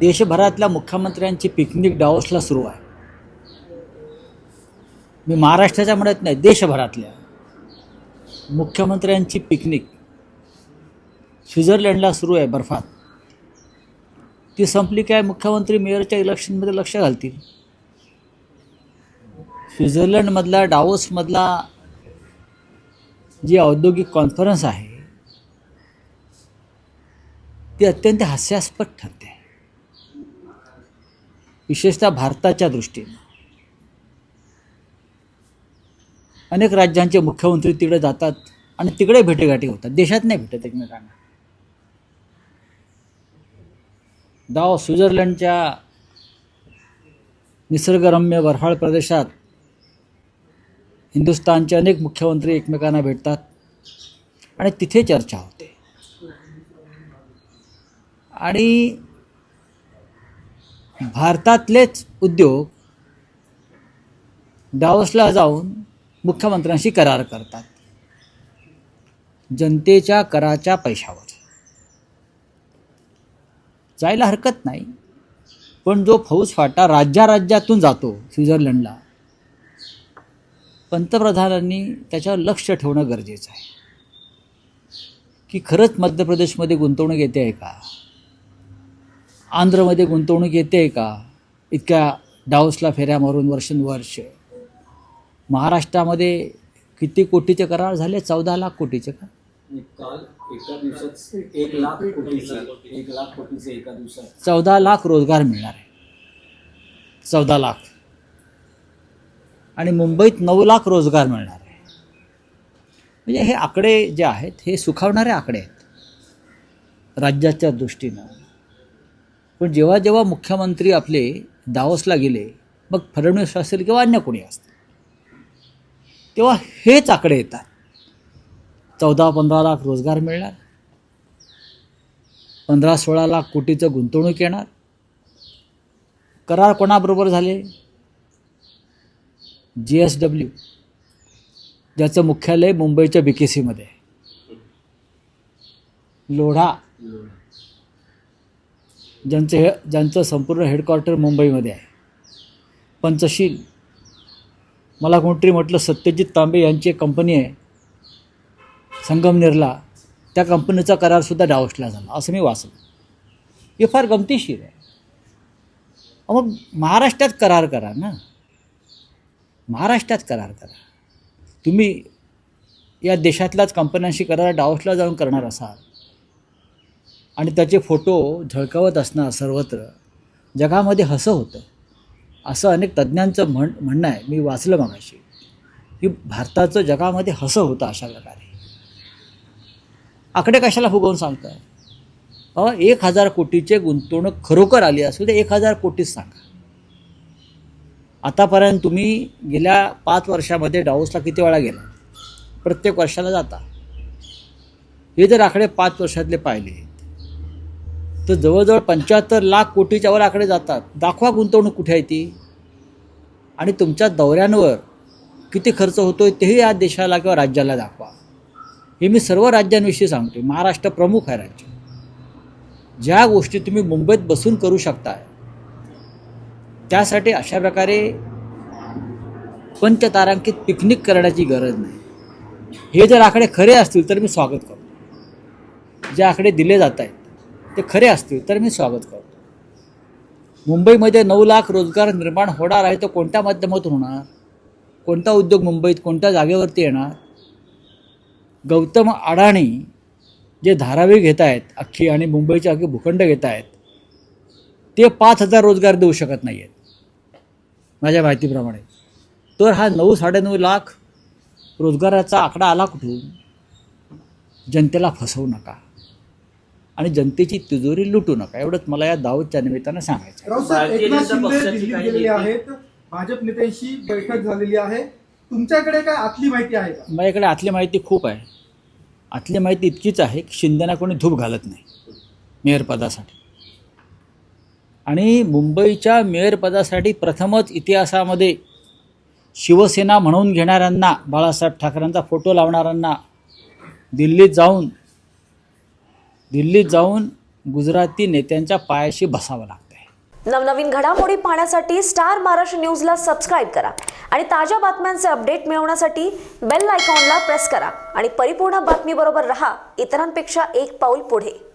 देशभरातल्या मुख्यमंत्र्यांची पिकनिक डाओसला सुरू आहे. मी महाराष्ट्राच्या म्हणत नाही देशभरातल्या मुख्यमंत्र्यांची पिकनिक स्वित्झर्लंडला सुरू आहे बर्फात. ती संपली काय मुख्यमंत्री मेयरच्या इलेक्शनमध्ये लक्ष घालतील? स्वित्झर्लंडमधला डाओसमधला जी औद्योगिक कॉन्फरन्स आहे ती अत्यंत हास्यास्पद ठरते. विशेषतः भारताच्या दृष्टीने. अनेक राज्यांचे मुख्यमंत्री तिकडे जातात आणि तिकडे भेटेगाठी होतात. देशात नाही भेटत एकमेकांना. दाव स्वित्झर्लंडच्या निसर्गरम्य बर्फाळ प्रदेशात हिंदुस्थानचे अनेक मुख्यमंत्री एकमेकांना भेटतात आणि तिथे चर्चा होते. आणि भारतातलेच उद्योग डावसला जाऊन मुख्यमंत्र्यांशी करार करतात. जनतेच्या कराच्या पैशावर. जायला हरकत नाही. पण जो फौजफाटा राज्याराज्यातून जातो स्वित्झर्लंडला पंतप्रधानांनी त्याच्यावर लक्ष ठेवणं गरजेचं आहे. की खरंच मध्य प्रदेशमध्ये गुंतवणूक येते आहे का? आंध्रमध्ये गुंतवणूक येते का? इतक्या डाऊसला फेऱ्या मारून वर्षानुवर्ष महाराष्ट्रामध्ये किती कोटीचे करार झाले? चौदा लाख कोटीचे का? काल एका दिवसात एक लाख कोटीचे एक लाख कोटीचे एका दिवसात. चौदा लाख रोजगार मिळणार आहे. चौदा लाख. आणि मुंबईत नऊ लाख रोजगार मिळणार आहे. म्हणजे हे आकडे जे आहेत हे सुखावणारे आकडे आहेत. राज्याच्या दृष्टीनं. पण जेव्हा जेव्हा मुख्यमंत्री आपले दावसला गेले मग फडणवीस असेल किंवा अन्य कोणी असतील तेव्हा हेच आकडे येतात. चौदा पंधरा लाख रोजगार मिळणार. पंधरा सोळा लाख कोटीचं गुंतवणूक येणार. करार कोणाबरोबर झाले? जी एस डब्ल्यू ज्याचं मुख्यालय मुंबईच्या बी के सीमध्ये आहे. लोढा. ज्यांचं हे ज्यांचं संपूर्ण हेडक्वार्टर मुंबईमध्ये आहे. पंचशील. मला कोणतरी म्हटलं सत्यजित तांबे यांची एक कंपनी आहे. संगमनेरला त्या कंपनीचा करारसुद्धा डावसला झाला असं मी वाचलं. हे फार गमतीशीर आहे. मग महाराष्ट्रात करार करा ना. महाराष्ट्रात करार करा. तुम्ही या देशातल्याच कंपन्यांशी करार डावसला जाऊन करणार असाल. आणि त्याचे फोटो झळकावत असणार सर्वत्र. जगामध्ये हसं होतं. असं अनेक तज्ज्ञांचं म्हण म्हणणं आहे. मी वाचलं मगाशी. की भारताचं जगामध्ये हसं होतं अशा प्रकारे. आकडे कशाला फुगवून सांगताय? अहो एक हजार कोटीचे गुंतवणूक खरोखर आली असू ते एक हजार कोटीच सांगा. आतापर्यंत तुम्ही गेल्या पाच वर्षामध्ये डाऊसला किती वेळा गेला? प्रत्येक वर्षाला जाता. हे जर आकडे पाच वर्षातले पाहिले तर जवळजवळ पंच्याहत्तर लाख कोटीच्या वर आकडे जातात. दाखवा गुंतवणूक कुठे आहे ती? आणि तुमच्या दौऱ्यांवर किती खर्च होतो आहे तेही या देशाला किंवा राज्याला दाखवा. हे मी सर्व राज्यांविषयी सांगते महाराष्ट्र प्रमुख आहे राज्य. ज्या गोष्टी तुम्ही मुंबईत बसून करू शकताय त्यासाठी अशा प्रकारे पंचतारांकित पिकनिक करण्याची गरज नाही. हे जर आकडे खरे असतील तर मी स्वागत करतो. जे आकडे दिले जात आहेत ते खरे असतील तर मी स्वागत करतो. मुंबईमध्ये नऊ लाख रोजगार निर्माण होणार आहे तो कोणत्या माध्यमातून होणार? कोणता उद्योग मुंबईत कोणत्या जागेवरती येणार? गौतम अडाणी जे धारावी घेत आहेत अख्खी आणि मुंबईचे अख्खी भूखंड घेत आहेत ते पाच हजार रोजगार देऊ शकत नाही आहेत माझ्या माहितीप्रमाणे. तर हा नऊ साडेनऊ लाख रोजगाराचा आकडा आला कुठून? जनतेला फसवू नका. आणि जनतेची तिजोरी लुटू नका. एवढंच मला या दावतच्या निमित्तानं सांगायचं भाजप नेत्यांशी बैठक झालेली आहे. तुमच्याकडे काय आतली माहिती आहे का? माझ्याकडे आतली माहिती खूप आहे. आतली माहिती इतकीच आहे की शिंदेना कोणी धूप घालत नाही मेयरपदासाठी आणि मुंबईच्या मेयरपदासाठी प्रथमच इतिहासामध्ये शिवसेना म्हणून घेणाऱ्यांना बाळासाहेब ठाकरेंचा फोटो लावणाऱ्यांना दिल्लीत जाऊन दिल्लीत जाऊन गुजराती नेत्यांच्या पायाशी बसावं लागतं नवनवीन घडामोडी पाहण्यासाठी स्टार महाराष्ट्र न्यूजला सबस्क्राईब करा आणि ताज्या बातम्यांचे अपडेट मिळवण्यासाठी बेल आयकॉनला प्रेस करा. आणि परिपूर्ण बातमीबरोबर रहा इतरांपेक्षा एक पाऊल पुढे.